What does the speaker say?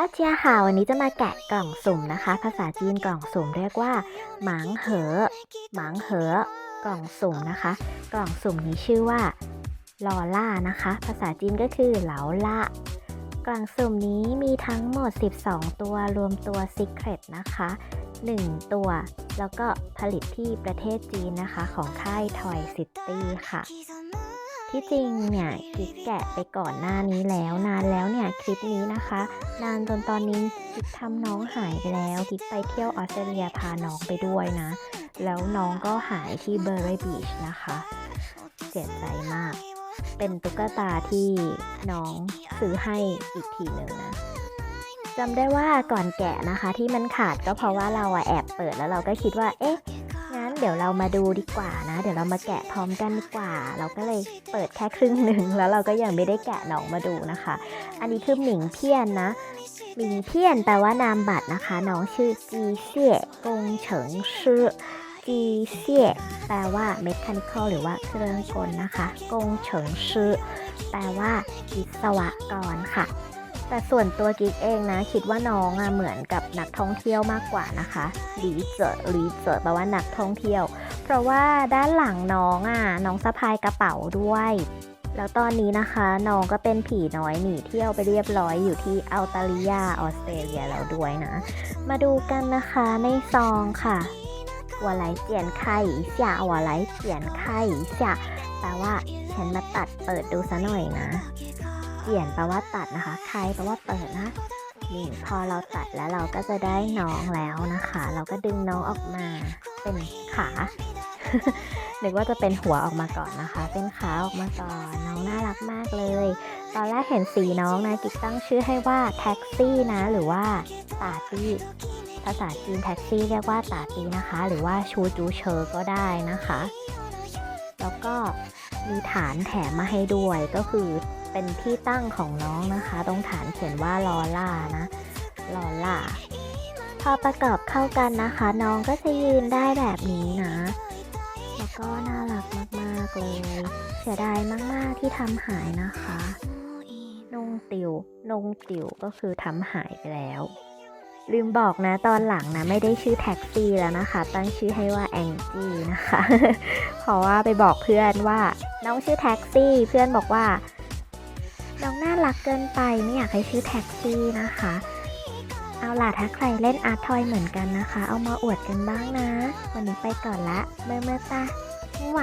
ป้าเจียค่ะวันนี้จะมาแกะกล่องสุ่มนะคะ ภาษาจีนกล่องสุ่มเรียกว่าหมางเหอหมางเหอกล่องสุ่มนะคะ กล่องสุ่มนี้ชื่อว่าลอล่านะคะ ภาษาจีนก็คือเหลาล่ากล่องสุ่มนี้มีทั้งหมด 12 ตัวรวมตัว Secret นะคะ 1 ตัว แล้วก็ผลิตที่ประเทศจีนนะคะ ของค่าย Toy City ค่ะ ที่จริงเนี่ยกิ๊กแกะไปก่อนหน้านี้แล้วนานแล้วเนี่ยคลิปนี้นะคะ นานจนตอนนี้กิ๊กทำน้องหายไปแล้วกิ๊กไปเที่ยวออสเตรเลียพาน้องไปด้วยนะ แล้วน้องก็หายที่เบอร์รี่บีชนะคะเสียใจมาก เป็นตุ๊กตาที่น้องซื้อให้อีกทีหนึ่งนะจำได้ว่าก่อนแกะนะคะที่มันขาดก็เพราะว่าเราอะแอบเปิดแล้วเราก็คิดว่าเอ๊ะ เดี๋ยวเรามาดูดีกว่านะ เดี๋ยวเรามาแกะพร้อมกันดีกว่า เราก็เลยเปิดแค่ครึ่งหนึ่งแล้วเราก็ยังไม่ได้แกะน้องมาดูนะคะ อันนี้คือหมิงเพี้ยนนะหมิงเพี้ยนแปลว่านามบัตรนะคะ น้องชื่อจีเซี่ยกงเฉิงชื่อจีเซี่ยแปลว่า mechanical หรือว่าเครื่องกลนะคะ กงเฉิงชื่อแปลว่าวิศวกรค่ะ แต่ส่วนตัวกิ๊กเองนะ คิดว่าน้องอะเหมือนกับนักท่องเที่ยวมากกว่านะคะหลีเจอหลีเจอแปลว่านักท่องเที่ยว เพราะว่าด้านหลังน้องอะน้องสะพายกระเป๋าด้วย แล้วตอนนี้นะคะน้องก็เป็นผีน้อยหนีเที่ยวไปเรียบร้อยอยู่ที่อัลตาลิยาออสเตรเลียแล้วด้วยนะ มาดูกันนะคะในซองค่ะหัวไหลเจียนไข่เสียหัวไหลเจียนไข่เสียแปลว่าฉันมาตัดเปิดดูซะหน่อยนะ เปลี่ยนแปลว่าตัดนะคะ ใครแปลว่าเปิดนะนี่พอเราตัดแล้วเราก็จะได้น้องแล้วนะคะ เราก็ดึงน้องออกมาเป็นขานึกว่าจะเป็นหัวออกมาก่อนนะคะ เป็นขาออกมาก่อนน้องน่ารักมากเลย ตอนแรกเห็นสีน้องนะกิ๊กตั้งชื่อให้ว่าแท็กซี่นะ หรือว่าตาตี้ภาษาจีนแท็กซี่เรียกว่าตาตีนะคะ หรือว่าชูจูเชอร์ก็ได้นะคะ แล้วก็มีฐานแถมมาให้ด้วยก็คือ เป็นที่ตั้งของน้องนะคะ ตรงฐานเขียนว่าลอล่านะลอล่าพอประกอบเข้ากันนะคะ น้องก็จะยืนได้แบบนี้นะ แล้วก็น่ารักมากๆเลย เสียดายมากๆที่ทำหายนะคะนงติว นงติวก็คือทำหายไปแล้ว ลืมบอกนะตอนหลังนะ ไม่ได้ชื่อแท็กซี่แล้วนะคะ ตั้งชื่อให้ว่าแองจี้นะคะ เพราะว่าไปบอกเพื่อนว่า น้องชื่อแท็กซี่ เพื่อนบอกว่า น้องน่ารักเกินไปไม่อยากให้ชื่อแท็กซี่นะคะ เอาล่ะถ้าใครเล่นอาร์ทอยเหมือนกันนะคะ เอามาอวดกันบ้างนะ วันนี้ไปก่อนละเมื่อเมื่อตาหัว